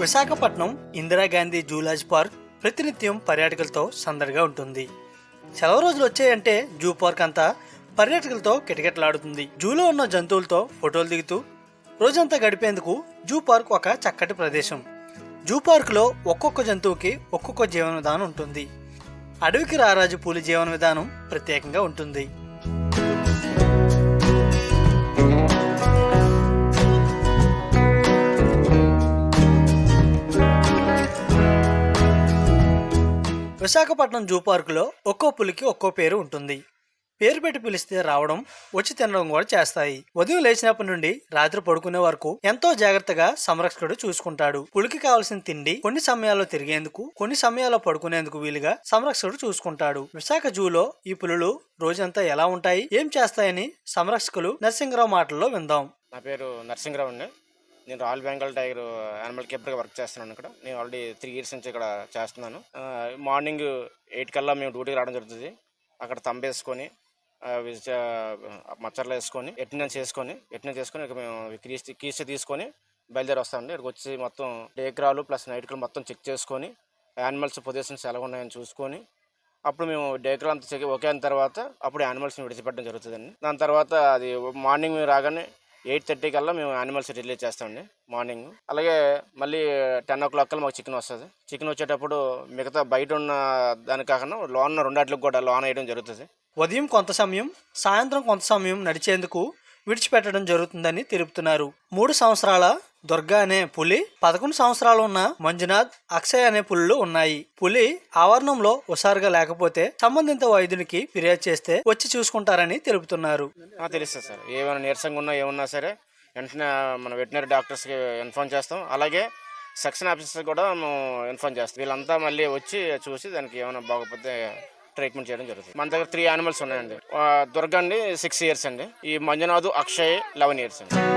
Visakhapatnam Indira Gandhi జూలాజ్ park ప్రతినిత్యం పర్యాటకులతో సందడిగా ఉంటుంది. సెలవు రోజులు వచ్చాయంటే జూ పార్క్ అంతా పర్యాటకులతో కిటకిటలాడుతుంది. జూలో ఉన్న జంతువులతో ఫోటోలు దిగుతూ రోజంతా గడిపేందుకు జూ పార్క్ ఒక చక్కటి ప్రదేశం. జూ పార్కులో ఒక్కొక్క జంతువుకి ఒక్కొక్క జీవన విధానం ఉంటుంది. అడవికి రారాజు పూలి జీవన విధానం ప్రత్యేకంగా ఉంటుంది. విశాఖపట్నం జూ పార్కులో ఒక్కో పులికి ఒక్కో పేరు ఉంటుంది. పేరు పెట్టి పిలిస్తే రావడం వచ్చి తినడం కూడా చేస్తాయి. ఉదయం లేచినప్పటి నుండి రాత్రి పడుకునే వరకు ఎంతో జాగ్రత్తగా సంరక్షకుడు చూసుకుంటాడు. పులికి కావలసిన తిండి కొన్ని సమయాల్లో తిరిగేందుకు కొన్ని సమయాల్లో పడుకునేందుకు వీలుగా సంరక్షకుడు చూసుకుంటాడు. విశాఖ జూలో ఈ పులులు రోజంతా ఎలా ఉంటాయి ఏం చేస్తాయని సంరక్షకులు నరసింహరావు మాటల్లో విందాం. నా పేరు నరసింహరావు అండి. నేను రాయల్ బెంగాల్ టైగర్ యానిమల్ కీపర్గా వర్క్ చేస్తున్నాను ఇక్కడ. నేను ఆల్రెడీ త్రీ ఇయర్స్ నుంచి ఇక్కడ చేస్తున్నాను. మార్నింగ్ ఎయిట్ కల్లా మేము డ్యూటీకి రావడం జరుగుతుంది. అక్కడ తంబేసుకొని మచ్చర్లు వేసుకొని అటెండెన్స్ చేసుకొని అటెండెన్స్ చేసుకొని ఇక మేము క్రీస్ క్రీస్ తీసుకొని బయలుదేరి వస్తామండి. ఇక్కడికి వచ్చి మొత్తం డేక్రాలు ప్లస్ నైట్ క్రాలు మొత్తం చెక్ చేసుకొని యానిమల్స్ పొజిషన్స్ ఎలా ఉన్నాయని చూసుకొని అప్పుడు మేము డేక్రాల్ అంతా చెక్ ఓకే అయిన తర్వాత అప్పుడు యానిమల్స్ని విడిచిపెట్టడం జరుగుతుందండి. దాని తర్వాత అది మార్నింగ్ మేము రాగానే ఎయిట్ థర్టీ కల్లా మేము యానిమల్స్ రిలీజ్ చేస్తామండి మార్నింగ్ అలాగే మళ్ళీ టెన్ ఓ క్లాక్ కల్లా మాకు చికెన్ వస్తుంది. చికెన్ వచ్చేటప్పుడు మిగతా బయట ఉన్న దాని కాకుండా లోన్ రెండాట్లకు కూడా లోన్ వేయడం జరుగుతుంది. ఉదయం కొంత సమయం సాయంత్రం కొంత సమయం నడిచేందుకు విడిచిపెట్టడం జరుగుతుందని తెలుపుతున్నారు. మూడు సంవత్సరాల దుర్గా అనే పులి పదకొండు సంవత్సరాలు ఉన్న మంజునాథ్ అక్షయ్ అనే పులులు ఉన్నాయి. పులి ఆవరణంలో హుషారుగా లేకపోతే సంబంధిత వైద్యునికి ఫిర్యాదు చేస్తే వచ్చి చూసుకుంటారని తెలుపుతున్నారు. తెలుస్తుంది సార్. ఏమైనా నీరసంగా ఉన్నా ఏమున్నా సరే వెంటనే మన వెటనరీ డాక్టర్స్కి ఇన్ఫార్మ్ చేస్తాం. అలాగే సెక్షన్ ఆఫీసర్ కూడా మేము ఇన్ఫార్మ్ చేస్తాం. వీళ్ళంతా మళ్ళీ వచ్చి చూసి దానికి ఏమైనా బాగోకపోతే ట్రీట్మెంట్ చేయడం జరుగుతుంది. మన దగ్గర త్రీ యానిమల్స్ ఉన్నాయండి. దుర్గా అండి సిక్స్ ఇయర్స్ అండి. ఈ మంజునాథ్ అక్షయ్ లెవెన్ ఇయర్స్ అండి.